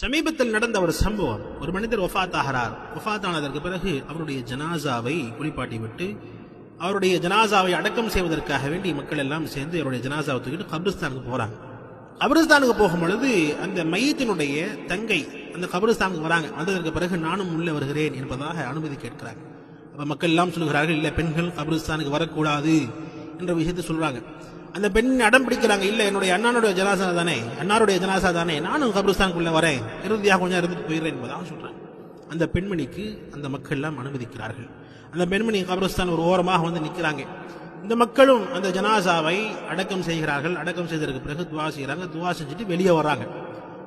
சமீபத்தில் நடந்த ஒரு சம்பவம். ஒரு மனிதர் ஒஃபாத் ஆகிறார் ஒஃபாத் ஆனதற்கு பிறகு அவருடைய ஜனாசாவை குளிப்பாட்டி விட்டு அவருடைய ஜனாசாவை அடக்கம் செய்வதற்காக வேண்டி மக்கள் எல்லாம் சேர்ந்து அவருடைய ஜனாசாவை தூக்கிட்டு கபிரிஸ்தானுக்கு போறாங்க. கபிரிஸ்தானுக்கு போகும் பொழுது அந்த மையத்தினுடைய தங்கை அந்த கபிரிஸ்தானுக்கு வராங்க. வந்ததற்கு பிறகு நானும் உள்ளே வருகிறேன் என்பதாக அனுமதி கேட்கிறாங்க. அப்ப மக்கள் எல்லாம் சொல்கிறார்கள் இல்ல பெண்கள் கபிரிஸ்தானுக்கு வரக்கூடாது. என்ற விஷயத்தை சொல்றாங்க. அந்த பெண் அடம் பிடிக்கிறாங்க. இல்ல என்னுடைய அண்ணனுடைய ஜனாசா தானே? அன்னாருடைய ஜனாசா தானே? நானும் கபிரிஸ்தானுக்குள்ள வரேன். இறுதியாக கொஞ்சம் இருந்துட்டு போயிடுறேன் என்பதாக சொல்றாங்க. அந்த பெண்மணிக்கு அந்த மக்கள் எல்லாம் அனுமதிக்கிறார்கள். அந்த பெண்மணி கபிரஸ்தான் ஒரு ஓரமாக வந்து நிற்கிறாங்க இந்த மக்களும் அந்த ஜனாசாவை அடக்கம் செய்கிறார்கள். அடக்கம் செய்ததற்கு பிறகு துவா செய்கிறாங்க. துவா செஞ்சுட்டு வெளியே வர்றாங்க.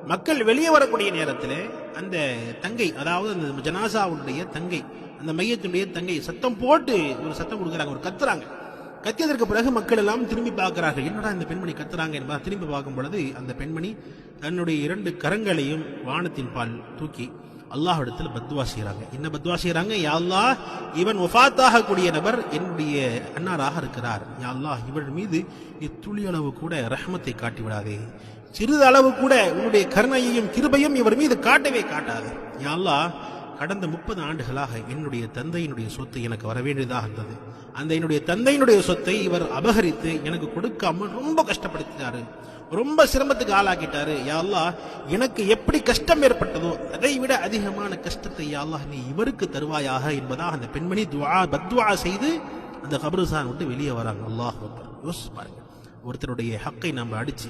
மக்கள் வெளியே வரக்கூடிய நேரத்தில் அந்த தங்கை அதாவது அந்த ஜனாசாவுடைய தங்கை அந்த மையத்தினுடைய தங்கை சத்தம் போட்டு ஒரு சத்தம் கொடுக்குறாங்க. ஒரு கத்துறாங்க. கத்தியதற்கு பிறகு மக்கள் எல்லாம் திரும்பி பார்க்கிறார்கள். என்னடா இந்த பெண்மணி கத்துறாங்க என்பதை திரும்பி பார்க்கும் பொழுது அந்த பெண்மணி தன்னுடைய இரண்டு கரங்களையும் வானத்தின் பால் தூக்கி அல்லாஹிடத்தில் பத்வா செய்கிறாங்க என்ன பத்வா செய்கிறாங்க யா அல்லாஹ் இவன் ஒஃபாத்தாக கூடிய நபர் என்னுடைய அன்னாராக இருக்கிறார். யா அல்லாஹ் இவர் மீது இத்துளியளவு கூட ரஹமத்தை காட்டி விடாதே சிறிது அளவு கூட உன்னுடைய கருணையையும் கிருபையும் இவர் மீது காட்டவே காட்டாது. யா அல்லாஹ் கடந்த முப்பது ஆண்டுகளாக என்னுடைய தந்தையினுடைய சொத்து எனக்கு வர வேண்டியதாக இருந்தது. அந்த என்னுடைய தந்தையினுடைய சொத்தை இவர் அபகரித்து எனக்கு கொடுக்காம ரொம்ப கஷ்டப்படுத்தினாரு. ரொம்ப சிரமத்துக்கு ஆளாக்கிட்டாரு. யா அல்லாஹ் எனக்கு எப்படி கஷ்டம் ஏற்பட்டதோ அதை விட அதிகமான கஷ்டத்தை யா அல்லாஹ் நீ இவருக்கு தருவாயாக என்பதாக அந்த பெண்மணி துவா பத்வா செய்து அந்த கபருசான் விட்டு வெளியே வராங்க. அல்லாஹ் யோசிச்சு பாருங்க. ஒருத்தருடைய ஹக்கை நம்ம அடிச்சு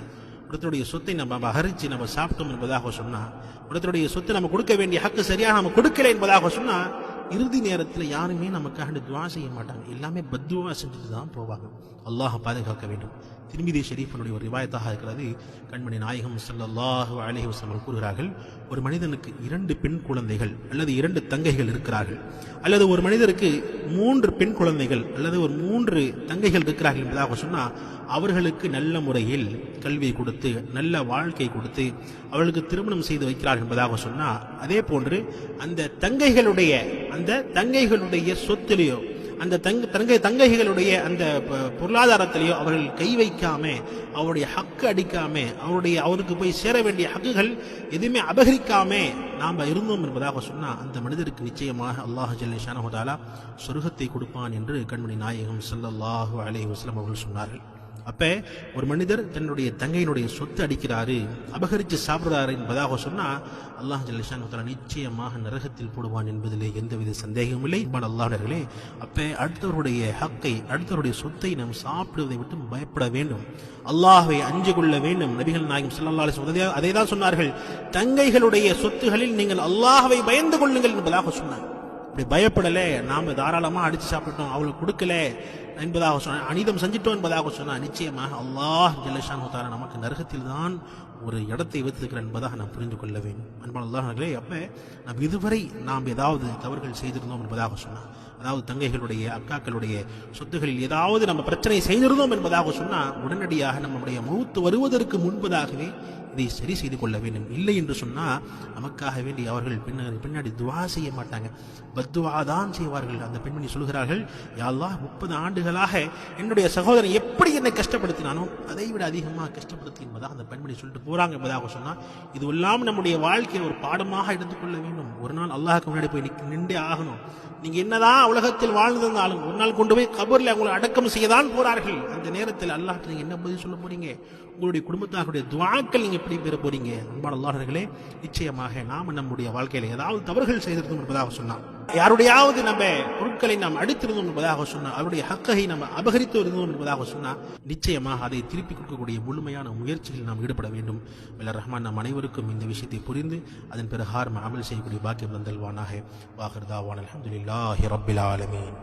ஒருத்தருடைய சொத்தை நம்ம அபகரிச்சு நம்ம சாப்பிட்டோம் என்பதாக சொன்னா ஒருத்தருடைய சொத்தை நம்ம கொடுக்க வேண்டிய ஹக்கு சரியாக நம்ம கொடுக்கல என்பதாக சொன்னா இறுதி நேரத்தில் யாருமே நமக்காக துவா செய்ய மாட்டாங்க. எல்லாமே பத்துவா செஞ்சுட்டு தான் போவாங்க. அல்லாஹ் பாதுகாக்க வேண்டும். திருமிதி ஷெரீஃபனுடைய ஒரு ரிவாயத்தாக இருக்கிறது. கண்மணி நாயகம் ஸல்லல்லாஹு அலஹி வஸல்லம் கூறுகிறார்கள் ஒரு மனிதனுக்கு இரண்டு பெண் குழந்தைகள் அல்லது இரண்டு தங்கைகள் இருக்கிறார்கள். அல்லது ஒரு மனிதருக்கு மூன்று பெண் குழந்தைகள் அல்லது ஒரு மூன்று தங்கைகள் இருக்கிறார்கள் என்பதாக சொன்னால் அவர்களுக்கு நல்ல முறையில் கல்வி கொடுத்து நல்ல வாழ்க்கை கொடுத்து அவர்களுக்கு திருமணம் செய்து வைக்கிறார்கள் என்பதாக சொன்னால் அதே போன்று அந்த தங்கைகளுடைய அந்த தங்கைகளுடைய சொத்திலேயோ அந்த தங்க தங்கை தங்கைகளுடைய அந்த பொருளாதாரத்திலேயோ அவர்கள் கை வைக்காம அவருடைய ஹக்கு அடிக்காம அவருடைய அவருக்கு போய் சேர வேண்டிய ஹக்குகள் எதுவுமே அபகரிக்காம நாம் இருந்தோம் என்பதாக சொன்னால் அந்த மனிதருக்கு நிச்சயமாக அல்லாஹ் ஜல்லிஷானு தாலா சொர்க்கத்தை கொடுப்பான் என்று கண்மணி நாயகம் ஸல்லல்லாஹு அலி வஸ்லம் அவர்கள் சொன்னார்கள். அப்ப ஒரு மனிதர் தன்னுடைய தங்கையினுடைய சொத்து அடிக்கிறாரு அபகரித்து சாப்பிடுறாரு என்பதாக சொன்னா அல்லாஹ் ஜல்லிஷான் நிச்சயமாக நரகத்தில் போடுவான் என்பதிலே எந்தவித சந்தேகமும் இல்லை. இவ்வாறு அல்லாஹர்களே அப்ப அடுத்தவருடைய ஹக்கை அடுத்தவருடைய சொத்தை நாம் சாப்பிடுவதை விட்டு பயப்பட வேண்டும். அல்லாஹை அஞ்சு கொள்ள வேண்டும். நபிகள் நாயகம் ஸல்லல்லாஹு அலைஹி அதை தான் சொன்னார்கள். தங்கைகளுடைய சொத்துகளில் நீங்கள் அல்லாஹவை பயந்து கொள்ளுங்கள் என்பதாக சொன்னார் அப்படி பயப்படலை. நாம் தாராளமாக அடித்து சாப்பிட்டோம். அவளுக்கு கொடுக்கல என்பதாக சொன்ன அனிதம் செஞ்சிட்டோம் என்பதாக சொன்னால் நிச்சயமாக அல்லாஹ் ஜல்லஷான் தாரா நமக்கு நரகத்தில் தான் ஒரு இடத்தை வைத்திருக்கிறார் என்பதாக நாம் புரிந்து கொள்ள வேண்டும். அன்பான அல்லாஹர்களே அப்போ நாம் இதுவரை நாம் ஏதாவது தவறுகள் செய்திருந்தோம் என்பதாக சொன்னால் அதாவது தங்கைகளுடைய அக்காக்களுடைய சொத்துகளில் ஏதாவது நம்ம பிரச்சனை செய்திருந்தோம் என்பதாக சொன்னால் உடனடியாக நம்முடைய மூத்து வருவதற்கு முன்பதாகவே இதை சரி செய்து கொள்ள வேண்டும். இல்லை என்று சொன்னால் நமக்காக வேண்டி அவர்கள் பின்னாடி பின்னாடி துவா செய்ய மாட்டாங்க. பத்துவா தான் செய்வார்கள். அந்த பெண்மணி சொல்கிறார்கள் யாழ்லா முப்பது ஆண்டுகளாக என்னுடைய சகோதரன் எப்படி என்னை கஷ்டப்படுத்தினானோ அதை விட அதிகமாக கஷ்டப்படுத்தி என்பதாக அந்த பெண்மணி சொல்லிட்டு போகிறாங்க என்பதாக சொன்னால் இது எல்லாம் நம்முடைய வாழ்க்கையில் ஒரு பாடமாக எடுத்துக்கொள்ள வேண்டும். ஒரு நாள் அல்லாஹுக்கு முன்னாடி போய் நின்றே ஆகணும். நீங்கள் என்னதான் உலகத்தில் வாழ்ந்திருந்தாலும் ஒரு நாள் கொண்டு போய் கபூரில் அவங்களை அடக்கம் செய்யதான் போறார்கள். அந்த நேரத்தில் அல்லாஹ் நீங்க என்ன பதில் சொல்ல போறீங்க? உங்களுடைய குடும்பத்தாருடைய துவாக்கள் நீங்க எப்படி பெற போறீங்க? அன்பான அல்லாஹர்களே நிச்சயமாக நாம் நம்முடைய வாழ்க்கையில் ஏதாவது தவறுகள் செய்திருந்தோம் என்பதாக சொன்னான். யாருடையாவது நம்ம பொருட்களை நாம் அடித்திருந்தோம் என்பதாக சொன்னால் அவருடைய ஹக்கை நம்ம அபகரித்து இருந்தோம் என்பதாக சொன்னால் நிச்சயமாக அதை திருப்பி கொடுக்கக்கூடிய முழுமையான முயற்சிகளில் நாம் ஈடுபட வேண்டும். வல்ல ரஹ்மான் நாம் அனைவருக்கும் இந்த விஷயத்தை புரிந்து அதன் பிறகு அமல் செய்யக்கூடிய பாக்கியம் தந்தல்வானாக. வாகர்தாவான் அலமதுல்லாஹி ரபில் ஆலமீன்.